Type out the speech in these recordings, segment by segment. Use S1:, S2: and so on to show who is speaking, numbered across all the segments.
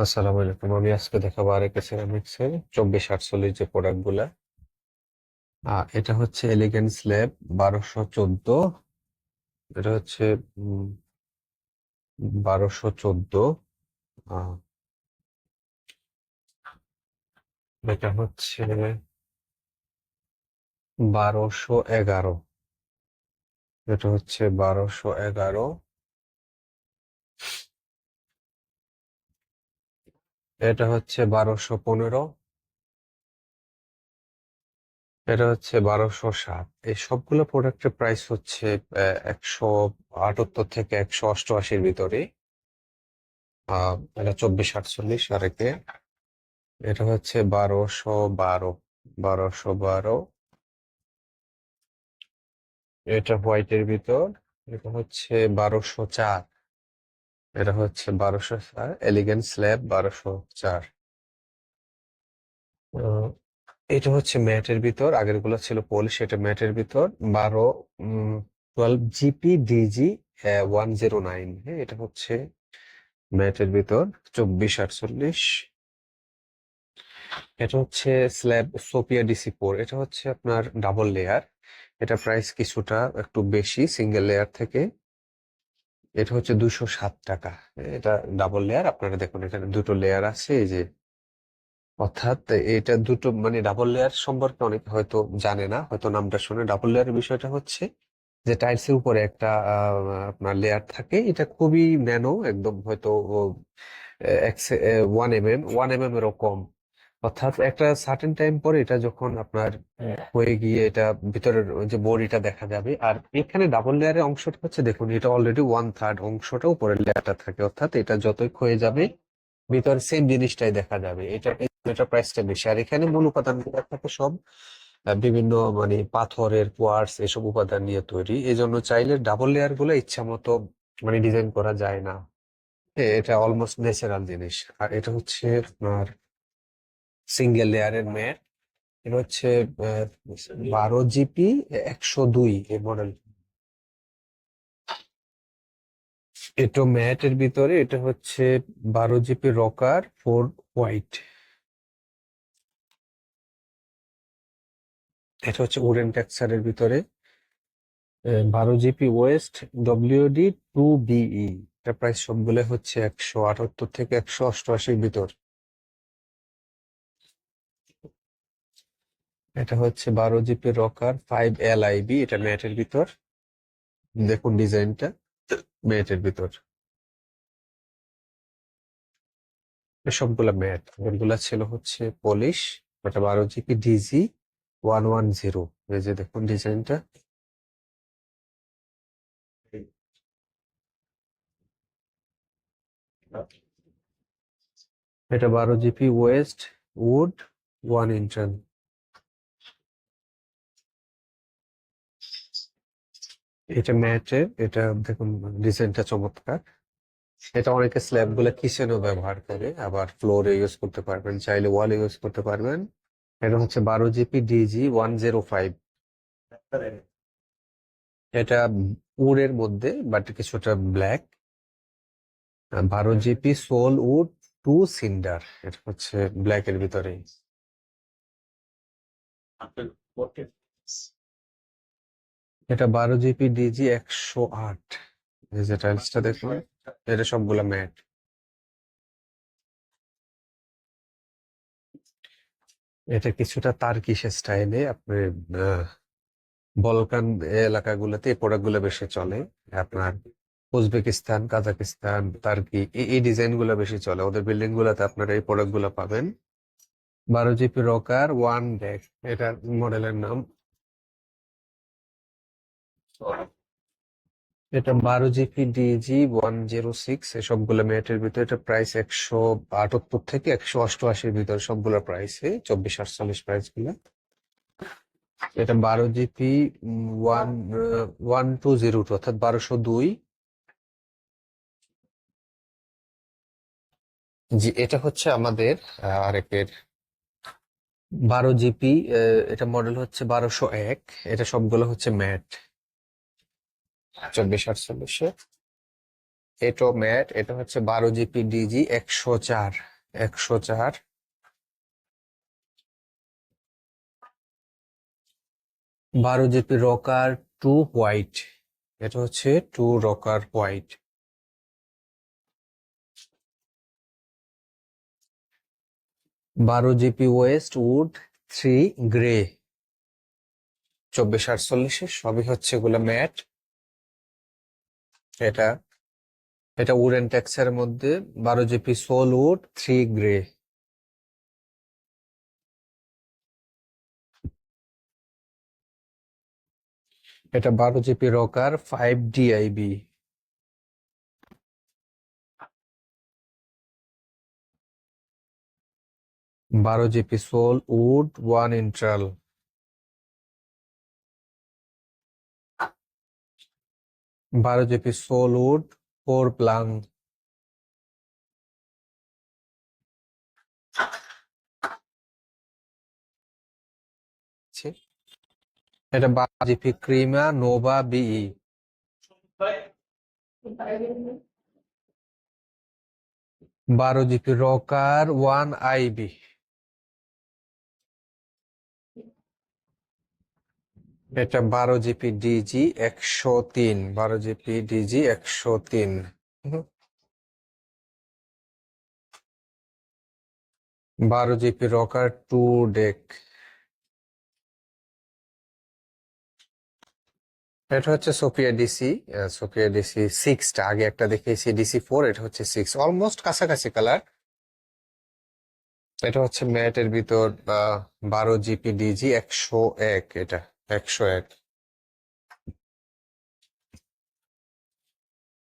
S1: আসসালামু আলাইকুম। আমি আজকে দেখাবো আরেকে সিরামিক্সের চব্বিশ আটচল্লিশ যে প্রোডাক্টগুলা আহ, এটা হচ্ছে এলিগেন্ট স্ল্যাব বারোশো চোদ্দ। এটা হচ্ছে বারোশো চোদ্দ। এটা হচ্ছে বারোশো এগারো। এটা হচ্ছে বারোশো এগারো। এটা হচ্ছে বারোশো পনেরো। এটা হচ্ছে বারোশো সাত এই সবগুলো প্রোডাক্টের প্রাইস হচ্ছে একশো আটাত্তর থেকে একশো অষ্টআশির ভিতরে। এটা চব্বিশ আটচল্লিশ আর একে এটা হচ্ছে বারোশো বারো বারোশো বারো। এটা হোয়াইটের ভিতর। এটা হচ্ছে বারোশো চার। এটা হচ্ছে বারোশো চার এলিগেন্ট স্ল্যাব বারোশো চার। এটা হচ্ছে ম্যাটের ভিতর। আগেরগুলো ছিল পলিশ এটা ম্যাটের ভিতর। বারো twelve GP DG one zero nine হ্যাঁ এটা হচ্ছে ম্যাটের ভিতর। চব্বিশ আটচল্লিশ। এটা হচ্ছে স্ল্যাব সোপিয়া ডিসি ফোর এটা হচ্ছে আপনার ডাবল লেয়ার এটা প্রাইস কিছুটা একটু বেশি সিঙ্গেল লেয়ার থেকে। এটা হচ্ছে দুশো সাত টাকা। এটা ডাবল লেয়ার আপনারা দেখুন এখানে দুটো লেয়ার আছে, এই যে অর্থাৎ এটা দুটো মানে ডাবল লেয়ার সম্পর্কে অনেকে হয়তো জানে না, হয়তো নামটা শুনে। ডাবল লেয়ারের বিষয়টা হচ্ছে যে টাইলস এর উপরে একটা আপনার লেয়ার থাকে। এটা খুবই ন্যানো একদম হয়তো one M M one M M এরও কম। অর্থাৎ একটা সার্টেন টাইম পরে এটা যখন আপনার হয়ে গিয়ে এটা ভিতরের যে বডিটা দেখা যাবে। আর এখানে ডাবল লেয়ারের অংশটা হচ্ছে দেখুন, এটা অলরেডি ওয়ান থার্ড অংশটা উপরের লেয়ারটা থাকে। অর্থাৎ এটা যতই ক্ষয়ে যাবে, ভিতরে সেম জিনিসটাই দেখা যাবে। এটা এটা প্রাইসটা বেশি। আর এখানে মূল উপাদানগুলো থাকে সব বিভিন্ন মানে পাথরের কোয়ার্টস এসব উপাদান নিয়ে তৈরি। এই জন্য চাইলে ডাবল লেয়ারগুলো ইচ্ছা মতো মানে ডিজাইন করা যায় না। এটা অলমোস্ট ন্যাচারাল জিনিস। আর এটা হচ্ছে আপনার সিঙ্গেল লেয়ারের ম্যাট এটা হচ্ছে বারো জিপি একশো দুই এই মডেল এটা ম্যাটের ভিতরে, এটা হচ্ছে বারো জিপি রকার ফোর হোয়াইট এটা হচ্ছে উডেন টেক্সচারের ভিতরে। বারো GP west WD two BE এটা প্রাইস সবগুলো হচ্ছে একশো আটাত্তর থেকে একশো অষ্টআশির ভিতর। এটা হচ্ছে বারো GP rocker five L IB এটা ম্যাটের ভিতর। দেখুন ডিজাইনটা, ম্যাটের ভিতর। সবগুলা ম্যাট এগুলা ছিল হচ্ছে পলিশ, এটা বারো GP DG one one zero. এই যে দেখুন ডিজাইনটা। এটা বারো GP west, wood, one intern. এটা ম্যাটের এটা দেখুন ডিজাইনটা চমৎকার। এটা অনেকে স্ল্যাবগুলো কিচেনেও ব্যবহার করে আবার ফ্লোরে ইউজ করতে পারবেন চাইলে ওয়ালে ইউজ করতে পারবেন। এটা হচ্ছে বারো GP DG one zero five. এটা উডের মধ্যে বাট কিছুটা ব্ল্যাক। বারো GP sole wood two cinder. এটা হচ্ছে ব্ল্যাক এর ভিতরে এটা বারো জিপি ডিজি একশো আট। যে টাইলসটা দেখুন এটা সবগুলা ম্যাট। এটা কিছুটা তার্কিশ স্টাইলে আপনার আহ, বলকান এলাকাগুলোতে এই প্রোডাক্টগুলো বেশি চলে। আপনার উজবেকিস্তান কাজাকিস্তান তার্কি এই এই ডিজাইনগুলো বেশি চলে। ওদের বিল্ডিং গুলোতে আপনারা এই প্রোডাক্টগুলো পাবেন। বারো জিপি রকার ওয়ান ডেক এটা মডেলের নাম। এটা বারো GP DG one zero six সবগুলো ম্যাটের ভিতরে এটা প্রাইস একশো আটাত্তর থেকে একশো অষ্টআশির ভিতরে সবগুলো প্রাইসে চব্বিশ আটচল্লিশ প্রাইসগুলো। এটা বারো GP one one two zero two অর্থাৎ বারোশো দুই। জি, এটা হচ্ছে আমাদের আরেকের বারো জিপি এটা মডেল হচ্ছে বারোশো এক, এটা সবগুলো হচ্ছে ম্যাট। চব্বিশ আটচল্লিশে। এটো ম্যাট, এটা হচ্ছে বারো জিপি ডিজি, একশো চার একশো চার। বারো জিপি রকার টু হোয়াইট, এটা হচ্ছে টু রকার হোয়াইট। বারো GP west, wood, three grey. চব্বিশ আটচল্লিশে সবই হচ্ছে এগুলো ম্যাট। এটা এটা উডেন টেক্সের মধ্যে বারো GP sole wood three grey এটা বারো জিপি রকার ফাইভ ডিআইবি বারো জিপি সোল উড ওয়ান ইন্ট্রাল বারো জিপি সোল উড ফোর প্লাং এটা বারো জিপি ক্রিমা নোভা বিই বারো জিপি রকার ওয়ান আইবি এটা বারো জিপি ডিজি একশো তিন, বারো জিপি ডিজি একশো তিন। বারো জিপি রকার টু ডেক। এটা হচ্ছে সোফিয়া ডিসি সোফিয়া ডিসি সিক্সটা। আগে একটা দেখিয়েছি ডিসি ফোর, এটা হচ্ছে সিক্স। অলমোস্ট কাছাকাছি কালার। এটা হচ্ছে ম্যাটের ভিতর বারো জিপি ডিজি একশো এক এটা। একশো এক।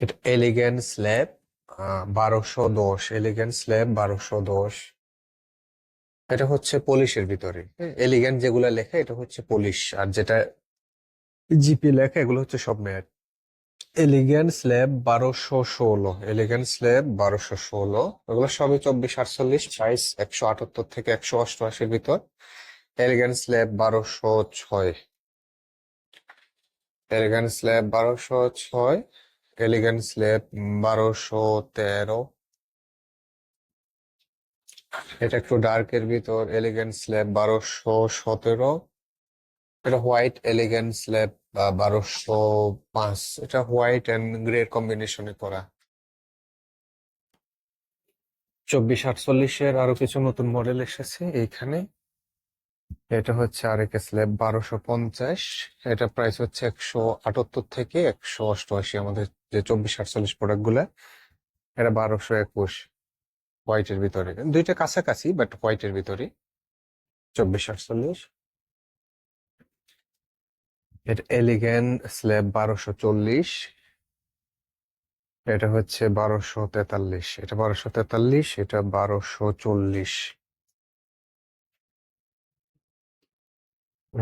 S1: এটা এলিগেন্ট স্ল্যাব বারোশো দশ। এলিগেন্ট স্ল্যাব বারোশো দশ। এটা হচ্ছে পলিশের ভিতরে। এলিগেন্ট যেগুলা লেখা, এটা হচ্ছে পলিশ আর যেটা জিপি লেখা, এগুলো হচ্ছে সব ম্যাট এলিগেন্ট স্ল্যাব বারোশো ষোলো। এলিগেন্ট স্ল্যাব বারোশো ষোলো। এগুলো সবই চব্বিশ আটচল্লিশ প্রাইস একশো আটাত্তর থেকে একশো অষ্টআশির ভিতর। এলিগেন্ট স্ল্যাব বারোশো ছয়। এলিগেন্ট স্ল্যাব বারোশো ছয় এলিগেন্ট স্ল্যাব বারোশো তেরো। এটা একটু ডার্কের ভিতর এলিগেন্ট স্ল্যাব বারোশো সতেরো। এটা হোয়াইট এলিগেন্ট স্ল্যাব বারোশো পাঁচ। এটা হোয়াইট অ্যান্ড গ্রে কম্বিনেশনে করা। চব্বিশ আটচল্লিশের আরও কিছু নতুন মডেল এসেছে এইখানে। এটা হচ্ছে আরেকে স্ল্যাব বারোশো পঞ্চাশ। এটা প্রাইস হচ্ছে একশো আটাত্তর থেকে একশো অষ্টআশি আমাদের যে চব্বিশ আটচল্লিশ প্রোডাক্টগুলা, এটা বারোশো একুশ হোয়াইটের ভিতরে। দুইটা কাছাকাছি বাট হোয়াইটের ভিতরে। চব্বিশ আটচল্লিশ। এটা এলিগেন স্ল্যাব বারোশো চল্লিশ। এটা হচ্ছে বারোশো তেতাল্লিশ। এটা বারোশো তেতাল্লিশ, এটা বারোশো চল্লিশ।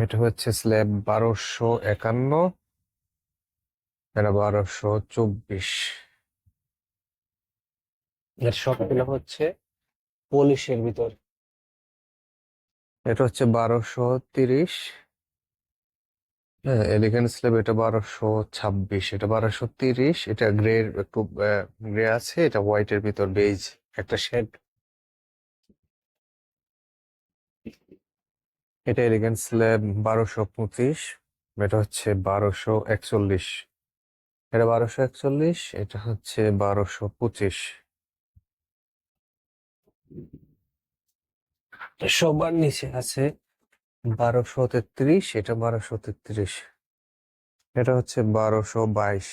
S1: এটা হচ্ছে স্ল্যাব বারোশো একান্ন। এটা বারোশো চব্বিশ। এর সবগুলো হচ্ছে পলিশের ভিতর। এটা হচ্ছে বারোশো তিরিশ। হ্যাঁ এলিগেন্ট স্ল্যাব এটা বারোশো ছাব্বিশ। এটা বারোশো তিরিশ। এটা গ্রে একটু গ্রে আছে এটা হোয়াইটের ভিতর বেজ একটা শেড। এটা এলিগেন্ট স্ল্যাব বারোশো পঁচিশ, এটা হচ্ছে বারোশো একচল্লিশ। এটা বারোশো একচল্লিশ, এটা হচ্ছে বারোশো পঁচিশ। সবার নিচে আছে বারোশো তেত্রিশ, এটা বারোশো তেত্রিশ। এটা হচ্ছে বারোশো বাইশ।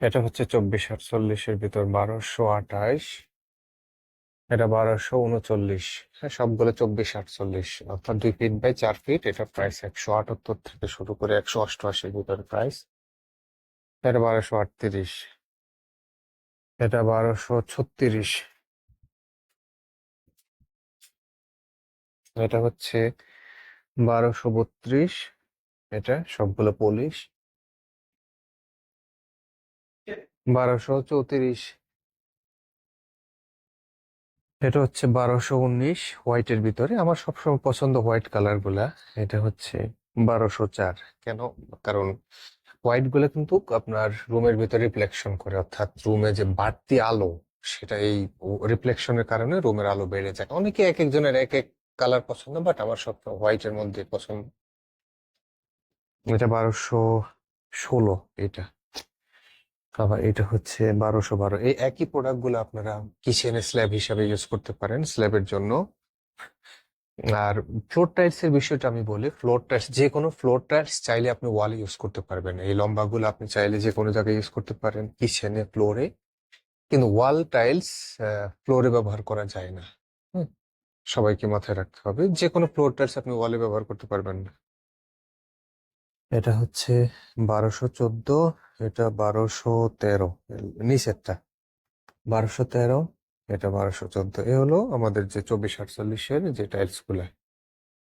S1: এটা হচ্ছে চব্বিশ আটচল্লিশের ভিতর বারোশো আঠাইশ এটা বারোশো উনচল্লিশ। হ্যাঁ সবগুলো চব্বিশ আটচল্লিশ। অর্থাৎ দুই ফিট বাই চার ফিট এটা প্রাইস একশো আটাত্তর থেকে শুরু করে একশো অষ্টআশির ভিতরে প্রাইস এটা বারোশো আটত্রিশ। এটা বারোশো ছত্রিশ। এটা হচ্ছে বারোশো বত্রিশ। এটা সবগুলো পলিশ। বারোশো চৌত্রিশ। এটা হচ্ছে বারোশো উনিশ হোয়াইটের ভিতরে। আমার সবসময় পছন্দ হোয়াইট কালারগুলা। এটা হচ্ছে বারোশো চার। কেন? কারণ হোয়াইটগুলো কিন্তু আপনার রুমের ভিতরে রিফ্লেকশন করে। অর্থাৎ রুমে যে বাড়তি আলো, সেটা এই রিফ্লেকশনের কারণে রুমের আলো বেড়ে যায়। অনেকে এক একজনের এক এক কালার পছন্দ বাট আমার সব হোয়াইটের মধ্যে পছন্দ। এটা বারোশো ষোলো, এটা। আবার এটা হচ্ছে বারোশো বারো। এই একই প্রোডাক্টগুলো আপনারা কিচেনে স্ল্যাব হিসাবে ইউজ করতে পারেন স্ল্যাবের জন্য। আর ফ্লোর টাইলস এর বিষয়টা আমি বলি ফ্লোর টাইলস যে কোনো ফ্লোর টাইলস চাইলে আপনি ওয়ালে ইউজ করতে পারবেন। এই লম্বাগুলো আপনি চাইলে যে কোনো জায়গায় ইউজ করতে পারেন, কিচেনে ফ্লোরে কিন্তু ওয়াল টাইলস ফ্লোরে ব্যবহার করা যায় না। সবাইকে মাথায় রাখতে হবে। যে কোনো ফ্লোর টাইলস আপনি ওয়ালে ব্যবহার করতে পারবেন না। এটা হচ্ছে বারোশো চোদ্দ, এটা বারোশো তেরো, নিচেরটা। বারোশো তেরো, এটা বারোশো চোদ্দ। এ হলো আমাদের যে চব্বিশ আটচল্লিশের যে টাইলসগুলা।